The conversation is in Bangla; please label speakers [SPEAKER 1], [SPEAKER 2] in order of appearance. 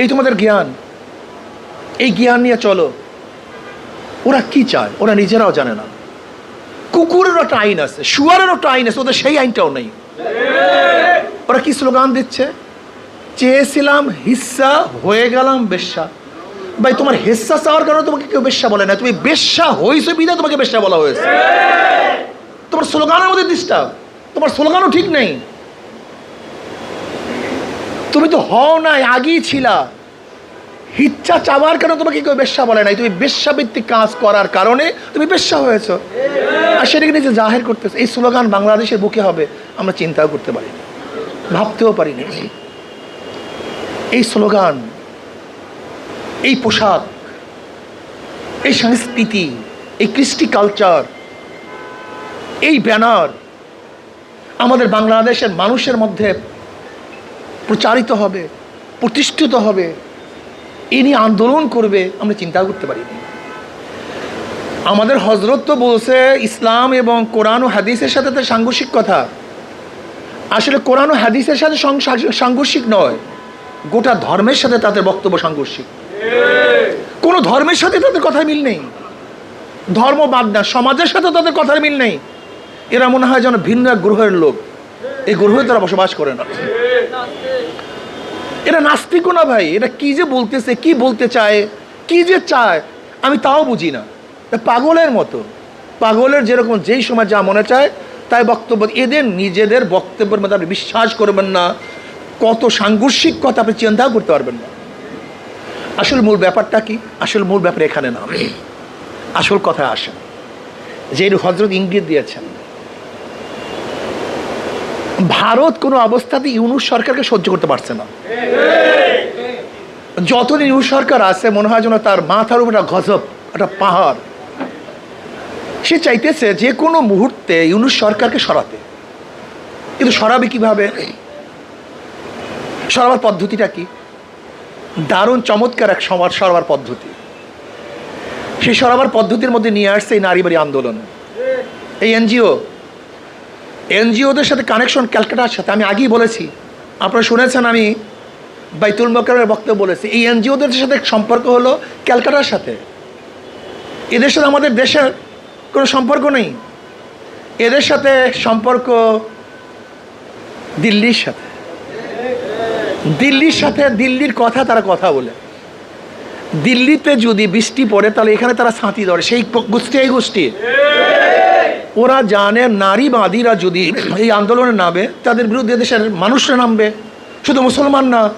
[SPEAKER 1] এই তোমাদের জ্ঞান। এই জ্ঞান নিয়ে চলো। ওরা কি চায়? ওরা নিজেরাও জানে না। কুকুরেরও একটা আইন আছে, শুয়ারেরও একটা আইন আছে, ওদের সেই আইনটাও নেই। ওরা কি স্লোগান দিচ্ছে? চেয়েছিলাম হিস্সা, হয়ে গেলাম বেশ্যা। ভাই, তোমার হেস্সা চাওয়ার কারণে তোমাকে কেউ বেশ্যা বলে না। তুমি বেশ্যা হয়েছে বিধা তোমাকে বেশ্যা বলা হয়েছে। তোমার স্লোগানের মধ্যে ডিস্টার্ব তোমার স্লোগানও ঠিক নেই। তুমি তো হও নাই, আগেই ছিলা। হিচ্ছা চাওয়ার কারণে তোমাকে কেউ বেশ্যা বলে নাই? তুমি বেশ্যাভিত্তিক কাজ করার কারণে তুমি বেশ্যা হয়েছো। আর সেটাকে নিজে জাহের করতেছে। এই স্লোগান বাংলাদেশের বুকে হবে, আমরা চিন্তাও করতে পারি ভাবতেও পারি পারিনি এই স্লোগান, এই পোশাক, এই সংস্কৃতি, এই কৃষ্টি কালচার, এই ব্যানার আমাদের বাংলাদেশের মানুষের মধ্যে প্রচারিত হবে, প্রতিষ্ঠিত হবে, এ নিয়ে আন্দোলন করবে, আমরা চিন্তা করতে পারি আমাদের হজরত তো বলছে, ইসলাম এবং কোরআন ও হাদিসের সাথে তো সাংঘর্ষিক কথা। আসলে কোরআন ও হাদিসের সাথে সাংঘর্ষিক নয়, গোটা ধর্মের সাথে তাদের বক্তব্য সাংঘর্ষিক। কোনো ধর্মের সাথে তাদের কথার মিল নেই। ধর্ম বাদ না, সমাজের সাথে তাদের কথার মিল নেই। এরা মনে হয় যেন ভিন্ন এক গ্রহের লোক। এই গ্রহে তারা বসবাস করে না। এরা নাস্তিকও না ভাই, এটা কি যে বলতেছে, কি বলতে চায়, কি যে চায়, আমি তাও বুঝি না। পাগলের মতো, পাগলের যেরকম যেই সময় যা মনে চায়, তাই বক্তব্য, এদের নিজেদের বক্তব্যের মধ্যে আপনি বিশ্বাস করবেন না, কত সাংঘর্ষিক কথা আপনি চিন্তাও করতে পারবেন না। আসল মূল ব্যাপারটা কি? আসল মূল ব্যাপার এখানে না। আসল কথা আসে যে হজরত ইঙ্গিত দিয়েছেন ভারত কোনো অবস্থাতে ইউনুস সরকারকে সহ্য করতে পারছে না। যতদিন ইউনুস সরকার আছে, মনে হয় যেন তার মাথার উপর একটা গজব, একটা পাহাড়। সে চাইতেছে যে কোনো মুহূর্তে ইউনুস সরকারকে সরাতে। কিন্তু সরাবে কীভাবে? সরাবার পদ্ধতিটা কি? দারুণ চমৎকার এক সমাজ সরাবার পদ্ধতি। সেই সরাবার পদ্ধতির মধ্যে নিয়ে আসছে এই নারীবাড়ি আন্দোলন। এই এনজিও এনজিওদের সাথে কানেকশন ক্যালকাটার সাথে, আমি আগেই বলেছি। আপনারা শুনেছেন আমি বাইতুল মকরের বক্তব্য বলেছি। এই এনজিওদের সাথে সম্পর্ক হলো ক্যালকাটার সাথে। এদের সাথে আমাদের দেশের কোনো সম্পর্ক নেই। এদের সাথে সম্পর্ক দিল্লির সাথে। দিল্লির সাথে দিল্লির কথা তারা কথা বলে। দিল্লিতে যদি বৃষ্টি পড়ে, তাহলে এখানে তারা ছাঁতি ধরে। সেই গোষ্ঠী এই গোষ্ঠী। ওরা জানে নারীবাদীরা যদি এই আন্দোলনে নামে, তাদের বিরুদ্ধে দেশের মানুষরা নামবে। শুধু মুসলমান না